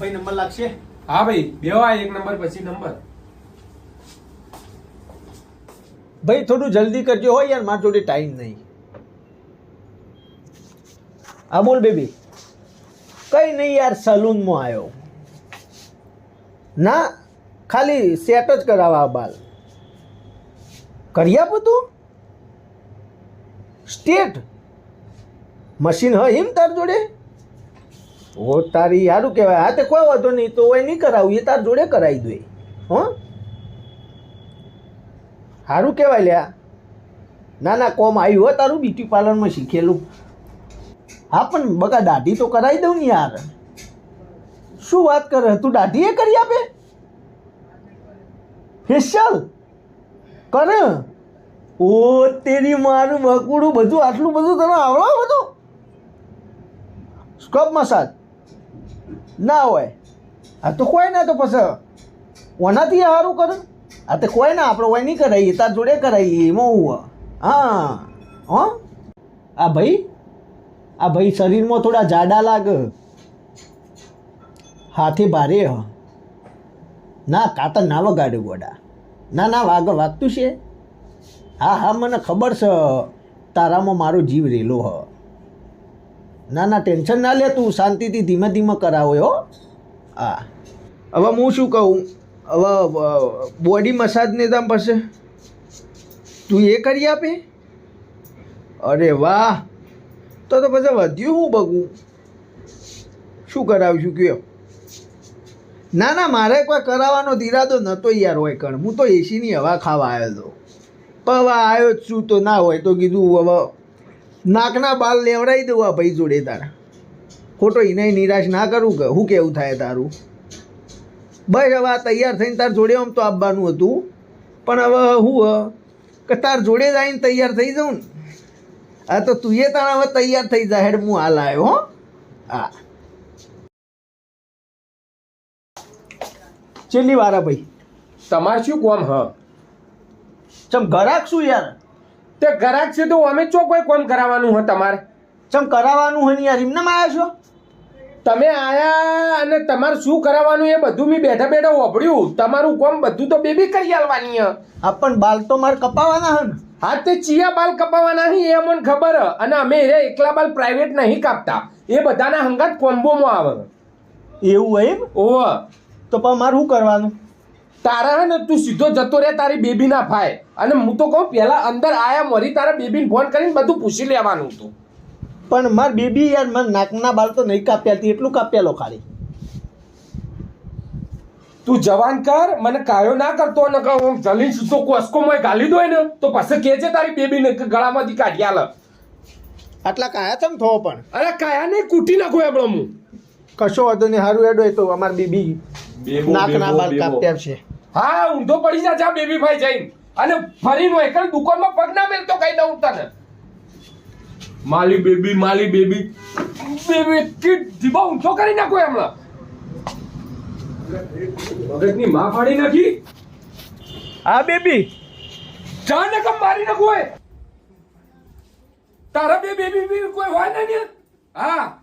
ભાઈ નંબર લાગશે? હા ભાઈ બેવા એક નંબર પછી નંબર. ભાઈ થોડું જલ્દી કરજો હોય યાર મારા જોડે ટાઈમ નહીં. હા બોલ બેબી. કઈ નહીં યાર સલૂનમાં આવ્યો. ના ખાલી સેટ જ કરાવવા બાલ. કરી આપું તું. સ્ટેટ મશીન હોય હિમ તાર જોડે? ઓ, તારી સારું કહેવાય. હા તે કોઈ વાંધો નહીં, તો એ નહીં કરાવું, એ તાર જોડે કરાવી દે. હો? સારું કહેવાય લ્યા. ના ના, કોમ આવ્યું હોય તારું બ્યુટી પાર્લરમાં શીખેલું. હા, પણ બકા દાઢી તો કરાવી દઉં ને યાર. શું વાત કરે? તું દાઢી એ કરી આપે? ફેશિયલ કર? ઓ, તેરી મારું મકુડું બધું, આટલું બધું તને આવડો બધું? સ્કપ મસાજ ના હોય. આ તો કોઈ ના તો પછી ઓનાથી સારું કરે? આ તો કોઈ ના, આપણે હોય નહીં કરાવીએ તાર જોડે કરાવીએ એમાં હું હા, હો? આ ભાઈ આ ભાઈ શરીરમાં થોડા જાડા લાગે. હાથે ભારે, હ. ના કાતર ના વગાડ્યું ગોડા. ના ના, વાગ, વાગતું છે. હા હા, મને ખબર છે, તારામાં મારો જીવ રેલો, હ. ના ના, ટેન્શન ના લે તું. શાંતિથી ધીમે ધીમે કરાવો, હો. હા. હવે હું શું કહું? હવે બોડી મસાજ ને તમ પાસે? તું એ કરી આપે? અરે વાહ! તો તો પછી વધ્યું હું બગું. શું કરાવીશું કયો? ના ના, મારે કોઈ કરાવવાનો ધીરાદો નહોતો યાર હોય કણ. હું તો એસીની હવા ખાવા આવ્યો હતો પણ હવે આવ્યો જ છું તો ના હોય તો કીધું, હવે નાકના બાલ લેવડાવી દઉં આ ભાઈ જોડે તારા. ખોટો એને નિરાશ ના કરું કે શું કેવું થાય તારું? બસ હવે આ તૈયાર થઈને તાર જોડે આમ તો આપવાનું હતું. પણ હવે હું કે તાર જોડે જ આવીને તૈયાર થઈ જાઉં ને? હા તો તું એ તારા હવે તૈયાર થઈ જા હેડ હું હાલ આવ્યો હો. હા. છેલ્લી વાર ભાઈ? તમારે શું કોમ હ? ચમ ઘરાક શું યાર? તે ઘરાક છે તો અમે ચો કોઈ કોમ કરાવવાનું હોય તમારે? ચમ કરાવવાનું હોય ને યાર? એમને આવ્યા છો? તમે આયા અને તમારે શું કરાવવાનું એ બધું મેં બેઠા બેઠા વાપર્યું. તમારું કોમ બધું તો બેબી કરી આલવાની હ પણ બાલ તો મારે કપાવાના હે હા તે ચિયા બાલ કપાવવાના હી એ અમને ખબર. અને અમે એ એકલા બાલ પ્રાઇવેટ નહીં કાપતા. એ બધાના હંગાત કોમ્બોમાં આવે. એવું હોય એમ? ઓહ. તો પણ મારે શું કરવાનું? તારા હે ને તું સીધો જતો રહે તારી બેબી ના ભાઈ. અને હું તો કહું પેલા અંદર આયા મરી તારા બેબીને ફોન કરીને બધું પૂછી લેવાનું હતું. પણ માર બેબી યાર મને નાકના બાલ તો નહીં કાપ્યા હતી એટલું કાપ્યાલો ખાલી. તું જવાન કર મને કાયો ના કરતો ને આમ જલીન સીધો કોસકો મોય ગાલી દોય ને તો પછી કે છે તારી બેબીને ને ગળામાંથી કાઢી આલે. આટલા કાયા તમ થો પણ? અરે કાયા ને કૂટી નાખો એમણો હું. કશો વાંધો નહીં સારું એડો એ તો અમારી બેબી બેબો, નાકના બાલ કાપ્યા છે. હા ઊંધો પડી જા જા બેબી ભાઈ જઈને. અને ફરીને હોય એકલ દુકાનમાં પગ ના મેલતો કઈ દઉં તને? માલી બેબી માલી બેબી. બેબી કી જીબા ઊંધો કરી નાખો હમણાં ભગતની માં ફાડી નાખી. હા બેબી. જા ને કમ મારી નાખો તારા બે બેબી બી કોઈ હોય ને ને હા.